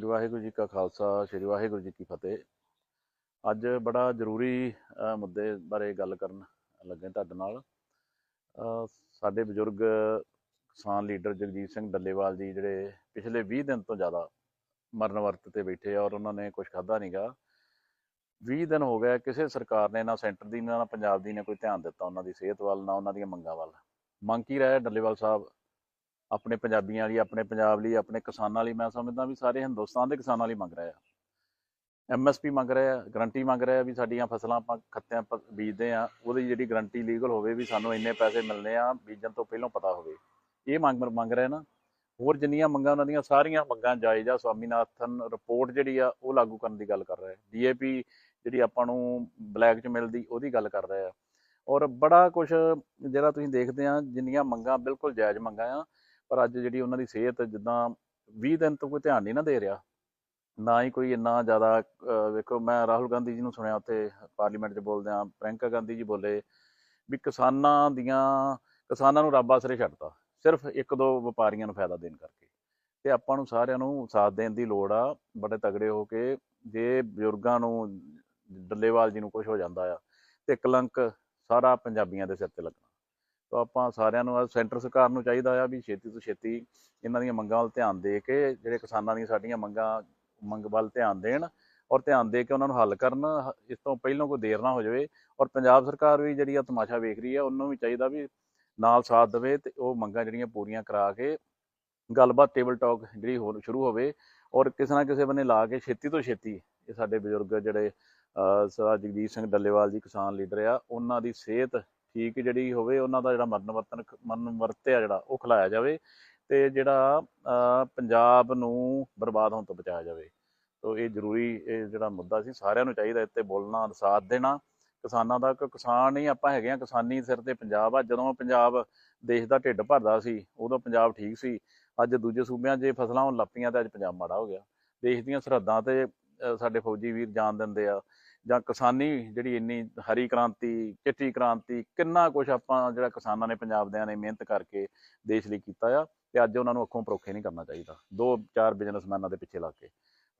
ਸ੍ਰੀ ਵਾਹਿਗੁਰੂ ਜੀ ਕਾ ਖਾਲਸਾ, ਸ੍ਰੀ ਵਾਹਿਗੁਰੂ ਜੀ ਕੀ ਫਤਿਹ। ਅੱਜ ਬੜਾ ਜ਼ਰੂਰੀ ਮੁੱਦੇ ਬਾਰੇ ਗੱਲ ਕਰਨ ਲੱਗੇ ਤੁਹਾਡੇ ਨਾਲ। ਸਾਡੇ ਬਜ਼ੁਰਗ ਕਿਸਾਨ ਲੀਡਰ ਜਗਜੀਤ ਸਿੰਘ ਡੱਲੇਵਾਲ ਜੀ ਜਿਹੜੇ ਪਿਛਲੇ 20 ਦਿਨ ਤੋਂ ਜ਼ਿਆਦਾ ਮਰਨ ਵਰਤ ਤੇ ਬੈਠੇ ਆ ਔਰ ਉਹਨਾਂ ਨੇ ਕੁਝ ਖਾਧਾ ਨਹੀਂਗਾ 20 ਦਿਨ ਹੋ ਗਿਆ, ਕਿਸੇ ਸਰਕਾਰ ਨੇ ਨਾ ਸੈਂਟਰ ਦੀ, ਨਾ ਪੰਜਾਬ ਦੀ ਨੇ ਕੋਈ ਧਿਆਨ ਦਿੱਤਾ ਉਹਨਾਂ ਦੀ ਸਿਹਤ ਵੱਲ, ਨਾ ਉਹਨਾਂ ਦੀਆਂ ਮੰਗਾਂ ਵੱਲ। ਮੰਗ ਕੀ ਰਿਹਾ ਡੱਲੇਵਾਲ ਸਾਹਿਬ? ਆਪਣੇ ਪੰਜਾਬੀਆਂ ਲਈ, ਆਪਣੇ ਪੰਜਾਬ ਲਈ, ਆਪਣੇ ਕਿਸਾਨਾਂ ਲਈ, ਮੈਂ ਸਮਝਦਾ ਵੀ ਸਾਰੇ ਹਿੰਦੁਸਤਾਨ ਦੇ ਕਿਸਾਨਾਂ ਲਈ ਮੰਗ ਰਿਹਾ ਐਮਐਸਪੀ ਮੰਗ ਰਿਹਾ ਗਰੰਟੀ ਮੰਗ ਰਿਹਾ ਵੀ ਸਾਡੀਆਂ ਫਸਲਾਂ ਆਪਾਂ ਖੱਤਿਆਂ ਪ- ਬੀਜਦੇ ਆ, ਉਹਦੀ ਜਿਹੜੀ ਗਰੰਟੀ ਲੀਗਲ ਹੋਵੇ ਵੀ ਸਾਨੂੰ ਇੰਨੇ ਪੈਸੇ ਮਿਲਨੇ ਆ, ਬੀਜਣ ਤੋਂ ਪਹਿਲਾਂ ਪਤਾ ਹੋਵੇ। ਇਹ ਮੰਗ ਮੰਗ ਰਿਹਾ ਨਾ। ਹੋਰ ਜਿੰਨੀਆਂ ਮੰਗਾਂ, ਉਹਨਾਂ ਦੀਆਂ ਸਾਰੀਆਂ ਮੰਗਾਂ ਜਾਇਜ਼ ਆ, ਸਵਾਮੀਨਾਥਨ ਰਿਪੋਰਟ ਜਿਹੜੀ ਆ, ਉਹ ਲਾਗੂ ਕਰਨ ਦੀ ਗੱਲ ਕਰ ਰਿਹਾ ਡੀਏਪੀ ਜਿਹੜੀ ਆਪਾਂ ਨੂੰ ਬਲੈਕ 'ਚ ਮਿਲਦੀ, ਉਹਦੀ ਗੱਲ ਕਰ ਰਿਹਾ ਔਰ ਬੜਾ ਕੁਝ ਜਿਹੜਾ ਤੁਸੀਂ ਦੇਖਦੇ ਆ, ਜਿੰਨੀਆਂ ਮੰਗਾਂ ਬਿਲਕੁਲ ਜਾਇਜ਼ ਮੰਗਾਂ ਆ ਪਰ ਅੱਜ ਜਿਹੜੀ ਉਹਨਾਂ ਦੀ ਸਿਹਤ ਜਿੱਦਾਂ 20 ਦਿਨ ਤੋਂ ਕੋਈ ਧਿਆਨ ਨਹੀਂ ਨਾ ਦੇ ਰਿਹਾ, ਨਾ ਹੀ ਕੋਈ ਇੰਨਾ ਜ਼ਿਆਦਾ ਵੇਖੋ ਮੈਂ ਰਾਹੁਲ ਗਾਂਧੀ ਜੀ ਨੂੰ ਸੁਣਿਆ ਉੱਥੇ ਪਾਰਲੀਮੈਂਟ 'ਚ ਬੋਲਦੇ ਆ ਪ੍ਰਿੰਕਾ ਗਾਂਧੀ ਜੀ ਬੋਲੇ ਵੀ ਕਿਸਾਨਾਂ ਦੀਆਂ, ਕਿਸਾਨਾਂ ਨੂੰ ਰੱਬ ਆਸਰੇ ਛੱਡਤਾ, ਸਿਰਫ ਇੱਕ ਦੋ ਵਪਾਰੀਆਂ ਨੂੰ ਫਾਇਦਾ ਦੇਣ ਕਰਕੇ। ਤੇ ਆਪਾਂ ਨੂੰ ਸਾਰਿਆਂ ਨੂੰ ਸਾਥ ਦੇਣ ਦੀ ਲੋੜ ਆ, ਬੜੇ ਤਗੜੇ ਹੋ ਕੇ ਜੇ ਬਜ਼ੁਰਗਾਂ ਨੂੰ ਡੱਲੇਵਾਲ ਜੀ ਨੂੰ ਕੁਝ ਹੋ ਜਾਂਦਾ ਆ, ਤੇ ਕਲੰਕ ਸਾਰਾ ਪੰਜਾਬੀਆਂ ਦੇ ਸਿਰ ਤੇ ਲੱਗਣਾ। ਤਾਂ ਆਪਾਂ ਸਾਰਿਆਂ ਨੂੰ ਸੈਂਟਰ ਸਰਕਾਰ ਨੂੰ ਚਾਹੀਦਾ ਆ ਵੀ ਛੇਤੀ ਤੋਂ ਛੇਤੀ ਇਹਨਾਂ ਦੀਆਂ ਮੰਗਾਂ ਵੱਲ ਧਿਆਨ ਦੇ ਕੇ ਜਿਹੜੇ ਕਿਸਾਨਾਂ ਦੀਆਂ ਸਾਡੀਆਂ ਮੰਗਾਂ, ਮੰਗ ਵੱਲ ਧਿਆਨ ਦੇਣ ਔਰ ਧਿਆਨ ਦੇ ਕੇ ਉਹਨਾਂ ਨੂੰ ਹੱਲ ਕਰਨ ਇਸ ਤੋਂ ਪਹਿਲਾਂ ਕੋਈ ਦੇਰ ਨਾ ਹੋ ਜਾਵੇ ਔਰ ਪੰਜਾਬ ਸਰਕਾਰ ਵੀ ਜਿਹੜੀ ਆ ਤਮਾਸ਼ਾ ਵੇਖ ਰਹੀ ਆ, ਉਹਨੂੰ ਵੀ ਚਾਹੀਦਾ ਵੀ ਨਾਲ ਸਾਥ ਦੇਵੇ ਤੇ ਉਹ ਮੰਗਾਂ ਜਿਹੜੀਆਂ ਪੂਰੀਆਂ ਕਰਾ ਕੇ ਗੱਲਬਾਤ ਟੇਬਲ ਟਾਕ ਜਿਹੜੀ ਹੋਰ ਸ਼ੁਰੂ ਹੋਵੇ ਔਰ ਕਿਸੇ ਨਾ ਕਿਸੇ ਬੰਨੇ ਲਾ ਕੇ ਛੇਤੀ ਤੋਂ ਛੇਤੀ ਇਹ ਸਾਡੇ ਬਜ਼ੁਰਗ ਜਿਹੜੇ ਸਰਦਾਰ ਜਗਜੀਤ ਸਿੰਘ ਡੱਲੇਵਾਲ ਜੀ ਕਿਸਾਨ ਲੀਡਰ ਆ, ਉਹਨਾਂ ਦੀ ਸਿਹਤ ਠੀਕ ਜਿਹੜੀ ਹੋਵੇ, ਉਹਨਾਂ ਦਾ ਜਿਹੜਾ ਮਰਨ ਵਰਤਨ ਮਰਨ ਵਰਤਿਆ ਜਿਹੜਾ, ਉਹ ਖਿਲਾਇਆ ਜਾਵੇ ਤੇ ਜਿਹੜਾ, ਅਹ, ਪੰਜਾਬ ਨੂੰ ਬਰਬਾਦ ਹੋਣ ਤੋਂ ਬਚਾਇਆ ਜਾਵੇ। ਤੋ ਇਹ ਜ਼ਰੂਰੀ, ਇਹ ਜਿਹੜਾ ਮੁੱਦਾ ਸੀ, ਸਾਰਿਆਂ ਨੂੰ ਚਾਹੀਦਾ ਇੱਥੇ ਬੋਲਣਾ, ਸਾਥ ਦੇਣਾ। ਕਿਸਾਨਾਂ ਦਾ ਕਿ, ਕਿਸਾਨ ਹੀ ਆਪਾਂ ਹੈਗੇ ਆ ਕਿਸਾਨੀ ਸਿਰ ਤੇ ਪੰਜਾਬ ਆ। ਜਦੋਂ ਪੰਜਾਬ ਦੇਸ਼ ਦਾ ਢਿੱਡ ਭਰਦਾ ਸੀ, ਉਦੋਂ ਪੰਜਾਬ ਠੀਕ ਸੀ। ਅੱਜ ਦੂਜੇ ਸੂਬਿਆਂ 'ਚ ਜੇ ਫਸਲਾਂ ਹੋਣ ਲੱਪੀਆਂ ਤੇ ਅੱਜ ਪੰਜਾਬ ਮਾੜਾ ਹੋ ਗਿਆ। ਦੇਸ਼ ਦੀਆਂ ਸਰਹੱਦਾਂ ਤੇ, ਅਹ, ਸਾਡੇ ਫੌਜੀ ਵੀਰ ਜਾਨ ਦਿੰਦੇ ਆ। ਜਾਂ ਕਿਸਾਨੀ ਜਿਹੜੀ ਇੰਨੀ ਹਰੀ ਕ੍ਰਾਂਤੀ, ਚਿੱਟੀ ਕ੍ਰਾਂਤੀ, ਕਿੰਨਾ ਕੁਝ ਆਪਾਂ ਜਿਹੜਾ ਕਿਸਾਨਾਂ ਨੇ ਪੰਜਾਬ ਦਿਆਂ ਨੇ ਮਿਹਨਤ ਕਰਕੇ ਦੇਸ਼ ਲਈ ਕੀਤਾ ਆ, ਤੇ ਅੱਜ ਉਹਨਾਂ ਨੂੰ ਅੱਖੋਂ ਪਰੋਖੇ ਨਹੀਂ ਕਰਨਾ ਚਾਹੀਦਾ। ਦੋ ਚਾਰ ਬਿਜ਼ਨਸਮੈਨਾਂ ਦੇ ਪਿੱਛੇ ਲੱਗ ਕੇ।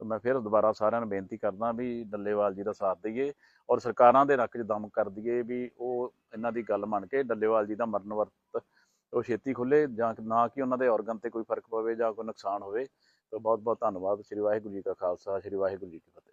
ਤੇ ਮੈਂ ਫਿਰ ਦੁਬਾਰਾ ਸਾਰਿਆਂ ਨੂੰ ਬੇਨਤੀ ਕਰਦਾ ਵੀ ਡੱਲੇਵਾਲ ਜੀ ਦਾ ਸਾਥ ਦਈਏ ਔਰ ਸਰਕਾਰਾਂ ਦੇ ਨੱਕ 'ਚ ਦਮ ਕਰ ਦਈਏ ਵੀ ਉਹ ਇਹਨਾਂ ਦੀ ਗੱਲ ਮੰਨ ਕੇ ਡੱਲੇਵਾਲ ਜੀ ਦਾ ਮਰਨ ਵਰਤ ਉਹ ਛੇਤੀ ਖੁੱਲੇ ਜਾਂ ਨਾ ਕਿ ਉਹਨਾਂ ਦੇ ਆਰਗਨ ਤੇ ਕੋਈ ਫ਼ਰਕ ਪਵੇ ਜਾਂ ਕੋਈ ਨੁਕਸਾਨ ਹੋਵੇ। ਤਾਂ ਬਹੁਤ ਬਹੁਤ ਧੰਨਵਾਦ। ਸ੍ਰੀ ਵਾਹਿਗੁਰੂ ਜੀ ਕਾ ਖਾਲਸਾ, ਸ੍ਰੀ ਵਾਹਿਗੁਰੂ ਜੀ ਕੀ ਫਤਿਹ।